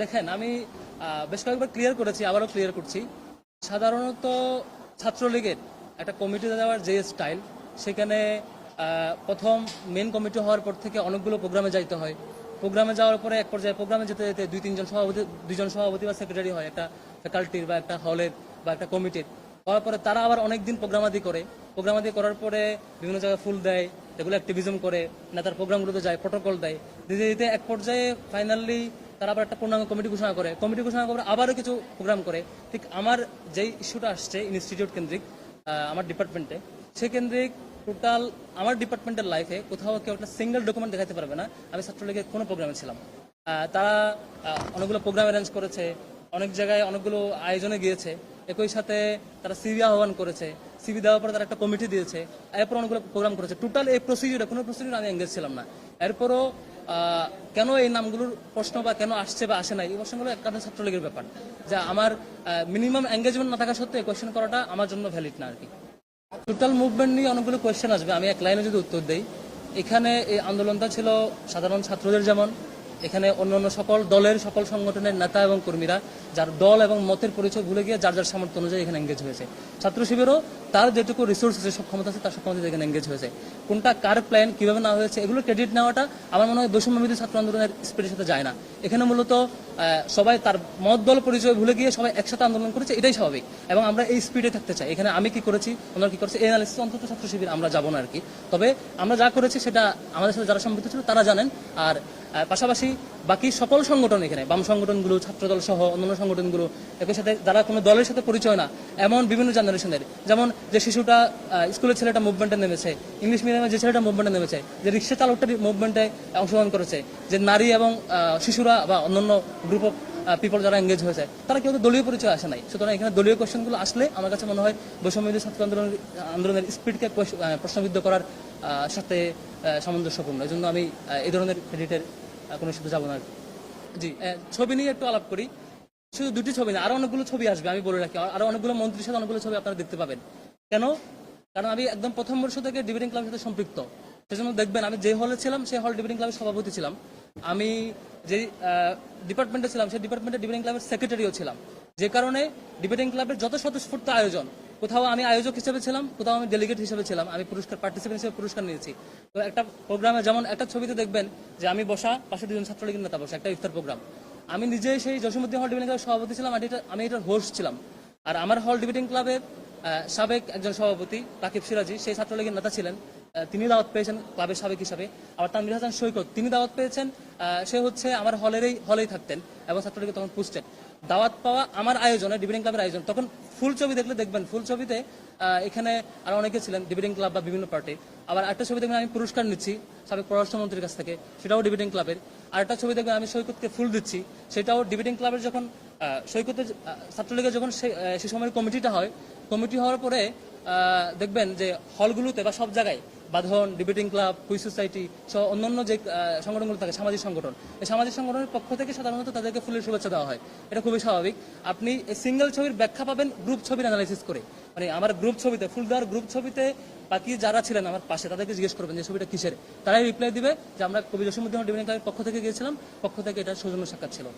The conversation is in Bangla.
দেখেন, আমি বেশ কয়েকবার ক্লিয়ার করেছি, আবারও ক্লিয়ার করছি। সাধারণত ছাত্রলীগের একটা কমিটিতে দেওয়ার যে স্টাইল সেখানে প্রথম মেন কমিটি হওয়ার পর থেকে অনেকগুলো প্রোগ্রামে যাইতে হয়। প্রোগ্রামে যাওয়ার পরে এক পর্যায়ে প্রোগ্রামে যেতে যেতে দুই তিনজন সভাপতি, দুইজন সভাপতি বা সেক্রেটারি হয়, একটা ফ্যাকাল্টির বা একটা হলের বা একটা কমিটির হওয়ার পরে তারা আবার অনেক দিন প্রোগ্রামাদি করে। প্রোগ্রামাদি করার পরে বিভিন্ন জায়গায় ফুল দেয়, এগুলো অ্যাক্টিভিজম করে, নেতার প্রোগ্রামগুলোতে যায় প্রোটোকল দেয়। দিতে দিতে এক পর্যায়ে ফাইনালি তারা আবার একটা পূর্ণাঙ্গ কমিটি ঘোষণা করে। কমিটি ঘোষণা করে, আবারও কিছু প্রোগ্রাম করে। ঠিক আমার যেই ইস্যুটা আসছে ইনস্টিটিউট কেন্দ্রিক আমার ডিপার্টমেন্টে, সে কেন্দ্রিক টোটাল আমার ডিপার্টমেন্টের লাইফে কোথাও কেউ একটা সিঙ্গেল ডকুমেন্ট দেখাতে পারবে না। আমি ছাত্রলীগের কোনো প্রোগ্রামে ছিলাম। তারা অনেকগুলো প্রোগ্রাম অ্যারেঞ্জ করেছে, অনেক জায়গায় অনেকগুলো আয়োজনে গিয়েছে। একই সাথে তারা সিবি আহ্বান করেছে। সিবি দেওয়ার পরে তারা একটা কমিটি দিয়েছে। এরপর অনেকগুলো প্রোগ্রাম করেছে। টোটাল এই প্রসিডিউরে কোনো প্রসিডিউর আমি এঙ্গেজ ছিলাম না। এরপরও কেন এই নামগুলোর প্রশ্ন বা কেন আসছে বা আসে নাই, এই প্রশ্নগুলো একটা ছাত্রলীগের ব্যাপার। যা আমার মিনিমাম এঙ্গেজমেন্ট না থাকা সত্ত্বেও কোয়েশ্চেন করাটা আমার জন্য ভ্যালিড না আর কি। টোটাল মুভমেন্ট নিয়ে অনেকগুলো কোয়েশ্চেন আসবে, আমি এক লাইনে যদি উত্তর দেই। এখানে এই আন্দোলনটা ছিল সাধারণ ছাত্রদের যেমন, এখানে অন্যান্য সকল দলের সকল সংগঠনের নেতা এবং কর্মীরা, যার দল এবং মতের পরিচয় ভুলে গিয়ে যার যার সামর্থ্য অনুযায়ী এখানে এঙ্গেজ হয়েছে। ছাত্র শিবিরও তার যেটুকু রিসোর্স আছে সক্ষমতা আছে, তার সক্ষমতা এখানে এঙ্গেজ হয়েছে। কোনটা কার প্ল্যান কীভাবে না হয়েছে, এগুলো ক্রেডিট নেওয়াটা আমার মনে হয় বৈষম্যবিধি ছাত্র আন্দোলনের স্পিডের সাথে যায় না। এখানে মূলত সবাই তার মত দল পরিচয় ভুলে গিয়ে সবাই একসাথে আন্দোলন করেছে, এটাই স্বাভাবিক। এবং আমরা এই স্পিডে থাকতে চাই। এখানে আমি কি করেছি আমরা কি করেছি, এই অ্যানালিসিস অন্তত ছাত্র শিবির আমরা যাব না আর কি। তবে আমরা যা করেছি সেটা আমাদের সাথে যারা সম্পৃক্ত ছিল তারা জানেন। আর পাশাপাশি বাকি সকল সংগঠন এখানে, বাম সংগঠনগুলো ছাত্রদল সহ অন্যান্য সংগঠনগুলো, একই সাথে যারা কোনো দলের সাথে পরিচয় না, এমন বিভিন্ন জেনারেশনের যেমন যে শিশুটা স্কুলের ছেলেটা মুভমেন্টে নেমেছে ইংলিশ মিডিয়ামে যে ছেলেটা মুভমেন্টে নেমেছে, যে রিক্সা চালকটা মুভমেন্টে অংশগ্রহণ করেছে, যে নারী এবং শিশুরা বা অন্যান্য গ্রুপ অফ পিপল যারা এঙ্গেজ হয়েছে, তারা কেউ দলীয় পরিচয় আসে নাই। সুতরাং এখানে দলীয় কোয়েশ্চেনগুলো আসলে আমার কাছে মনে হয় বৈষম্য ছাত্র আন্দোলনের আন্দোলনের স্পিডকে প্রশ্নবিদ্ধ করার সাথে সামঞ্জস্যপূর্ণ। এই জন্য আমি এই ধরনের ক্রেডিটের কোনো সাথে যাব না। জি ছবি নিয়ে একটু আলাপ করি। শুধু দুটি ছবি না, আরও অনেকগুলো ছবি আসবে, আমি বলে রাখি। আরও অনেকগুলো মন্ত্রীর সাথে অনেকগুলো ছবি আপনারা দেখতে পাবেন। কেন? কারণ আমি একদম প্রথম বর্ষ থেকে ডিবেটিং ক্লাবের সাথে সম্পৃক্ত। সেজন্য দেখবেন, আমি যে হলে ছিলাম সেই হল ডিবেটিং ক্লাবের সভাপতি ছিলাম। আমি যে ডিপার্টমেন্টে ছিলাম সেই ডিপার্টমেন্টে ডিবেটিং ক্লাবের সেক্রেটারিও ছিলাম। যে কারণে ডিবেটিং ক্লাবের যত স্বতঃস্ফূর্ত আয়োজন। কোথাও আমি আয়োজক হিসেবে ছিলাম, কোথাও আমি ডেলিগেট হিসেবে ছিলাম। আমি পুরস্কার পার্টিসিপেন্ট হিসেবে পুরস্কার নিয়েছি। তো একটা প্রোগ্রামে যেমন একটা ছবিতে দেখবেন যে আমি বসা, পাশে দুজন ছাত্রলীগের নেতা বসা, একটা ইফতার প্রোগ্রাম আমি নিজেই সেই জসীমুদ্দিন হল ডিবেটিং ক্লাবের সভাপতি ছিলাম, আমি এটার হোস্ট ছিলাম। আর আমার হল ডিবেটিং ক্লাবের সাবেক একজন সভাপতি রাকিব সিরাজি, সেই ছাত্রলীগের নেতা ছিলেন। তিনি দাওয়াত পেয়েছেন ক্লাবের সাবেক হিসাবে। আবার তানভীর হাসান সৈকত, তিনি দাওয়াত পেয়েছেন সে হচ্ছে আমার হলেরই হলেই থাকতেন এবং ছাত্রলীগে তখন পুষতেন। দাওয়াত পাওয়া আমার আয়োজনে ডিবেটিং ক্লাবের আয়োজন, তখন ফুল ছবি দেখলে দেখবেন, ফুল ছবিতে এখানে আরও অনেকে ছিলেন ডিবেটিং ক্লাব বা বিভিন্ন পার্টি। আবার একটা ছবি দেখবেন, আমি পুরস্কার নিচ্ছি সাবেক পররাষ্ট্রমন্ত্রীর কাছ থেকে, সেটাও ডিবেটিং ক্লাবের। আর একটা ছবি দেখবেন, আমি সৈকতকে ফুল দিচ্ছি, সেটাও ডিবেটিং ক্লাবের যখন আহ, সৈকতের ছাত্রলীগের যখন সে সময়ের কমিটিটা হয় কমিটি হওয়ার পরে দেখবেন যে হলগুলোতে বা সব জায়গায় বাঁধন ডিবেটিং ক্লাব কুই সোসাইটি সহ অন্যান্য যে সংগঠনগুলো থাকে সামাজিক সংগঠন এই সামাজিক সংগঠনের পক্ষ থেকে সাধারণত তাদেরকে ফুলের শুভেচ্ছা দেওয়া হয়। এটা খুবই স্বাভাবিক। আপনি সিঙ্গেল ছবির ব্যাখ্যা পাবেন গ্রুপ ছবির অ্যানালাইসিস করে। মানে আমার গ্রুপ ছবিতে ফুলদার গ্রুপ ছবিতে বাকি যারা ছিলেন আমার পাশে তাদেরকে জিজ্ঞেস করবেন যে ছবিটা কিসের? তারাই রিপ্লাই দিবে যে আমরা কবি জসীমুদ্দিন ডিবেটিং ক্লাবের পক্ষ থেকে গিয়েছিলাম। পক্ষ থেকে এটা সৌজন্য সাক্ষাৎ ছিল।